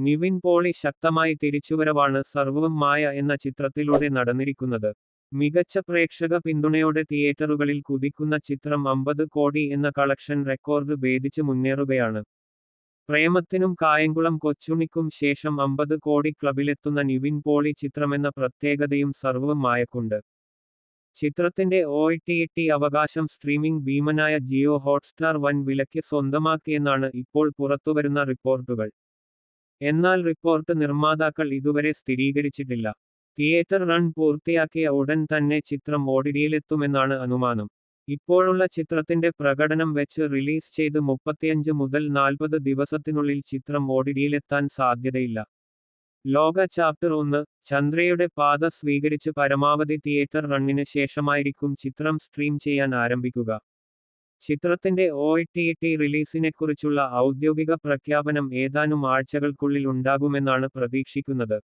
നിവിൻ പോളി ശക്തമായി തിരിച്ചുവരവാണ് സർവവും മായ എന്ന ചിത്രത്തിലൂടെ നടന്നിരിക്കുന്നത്. മികച്ച പ്രേക്ഷക പിന്തുണയോടെ തിയേറ്ററുകളിൽ കുതിക്കുന്ന ചിത്രം അമ്പത് കോടി എന്ന കളക്ഷൻ റെക്കോർഡ് ഭേദിച്ച് മുന്നേറുകയാണ്. പ്രേമത്തിനും കായംകുളം കൊച്ചുണിക്കും ശേഷം അമ്പത് കോടി ക്ലബിലെത്തുന്ന നിവിൻ പോളി ചിത്രമെന്ന പ്രത്യേകതയും സർവവും മായക്കുണ്ട്. ചിത്രത്തിന്റെ ഒ ടി ടി അവകാശം സ്ട്രീമിംഗ് ഭീമനായ ജിയോ ഹോട്ട്സ്റ്റാർ വൻ വിലയ്ക്ക് സ്വന്തമാക്കിയെന്നാണ് ഇപ്പോൾ പുറത്തുവരുന്ന റിപ്പോർട്ടുകൾ. എന്നാൽ റിപ്പോർട്ട് നിർമ്മാതാക്കൾ ഇതുവരെ സ്ഥിരീകരിച്ചിട്ടില്ല. തിയേറ്റർ റൺ പൂർത്തിയാക്കിയ ഉടൻ തന്നെ ചിത്രം ഓടിടിയിലെത്തുമെന്നാണ് അനുമാനം. ഇപ്പോഴുള്ള ചിത്രത്തിന്റെ പ്രകടനം വെച്ച് റിലീസ് ചെയ്ത് മുപ്പത്തിയഞ്ച് മുതൽ നാൽപ്പത് ദിവസത്തിനുള്ളിൽ ചിത്രം ഓടിടിയിലെത്താൻ സാധ്യതയില്ല. ലോക ചാപ്റ്റർ ഒന്ന് ചന്ദ്രയുടെ പാത സ്വീകരിച്ച് പരമാവധി തിയേറ്റർ റണ്ണിന് ശേഷമായിരിക്കും ചിത്രം സ്ട്രീം ചെയ്യാൻ ആരംഭിക്കുക. ചിത്രത്തിന്റെ ഒ ടി ടി റിലീസിനെക്കുറിച്ചുള്ള ഔദ്യോഗിക പ്രഖ്യാപനം ഏതാനും ആഴ്ചകൾക്കുള്ളിൽ ഉണ്ടാകുമെന്നാണ് പ്രതീക്ഷിക്കുന്നത്.